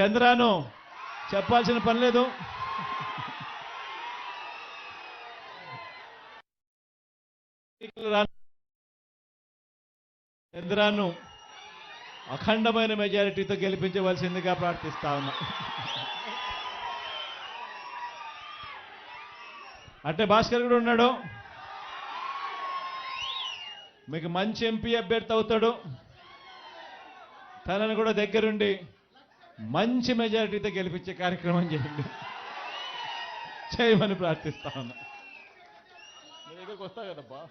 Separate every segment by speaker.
Speaker 1: చంద్రాను చెప్పాల్సిన పని లేదు. చంద్రాను అఖండమైన మెజారిటీతో గెలిపించవలసిందిగా ప్రార్థిస్తా ఉన్నా. అంటే భాస్కర్ కూడా ఉన్నాడు. మీకు మంచి ఎంపీ అభ్యర్థి అవుతాడు. తనను కూడా దగ్గరుండి మంచి మెజారిటీతో గెలిపించే కార్యక్రమం చేయండి. చేయమని ప్రార్థిస్తా ఉన్నా. దగ్గరకు వస్తా కదబ్బా.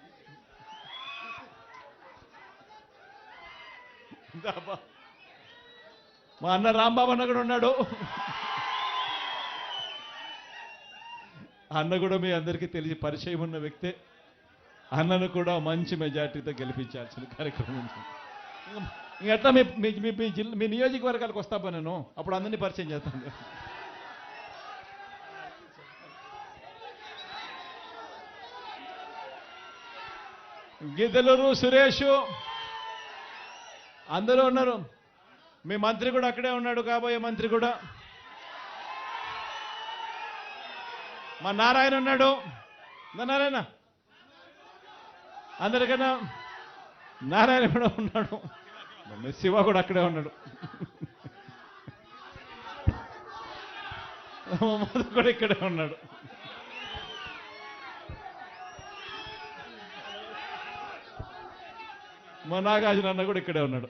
Speaker 1: మా అన్న రాంబాబు అన్న కూడా ఉన్నాడు. అన్న కూడా మీ అందరికీ తెలిసి పరిచయం ఉన్న వ్యక్తే. అన్నను కూడా మంచి మెజార్టీతో గెలిపించాల్సిన కార్యక్రమం ఎట్లా మీ మీ- మీ జిల్లా మీ నియోజకవర్గాలకు వస్తాపా నేను. అప్పుడు అందరినీ పరిచయం చేస్తాను. గిద్దలూరు సురేష్ అందరూ ఉన్నారు. మీ మంత్రి కూడా అక్కడే ఉన్నాడు కాబోయే మంత్రి కూడా. మా నారాయణ ఉన్నాడు. నారాయణ. అందరికన్నా నారాయణ కూడా ఉన్నాడు. శివ కూడా అక్కడే ఉన్నాడు. మధు కూడా ఇక్కడే ఉన్నాడు. మా నాగార్జున అన్న కూడా ఇక్కడే ఉన్నాడు.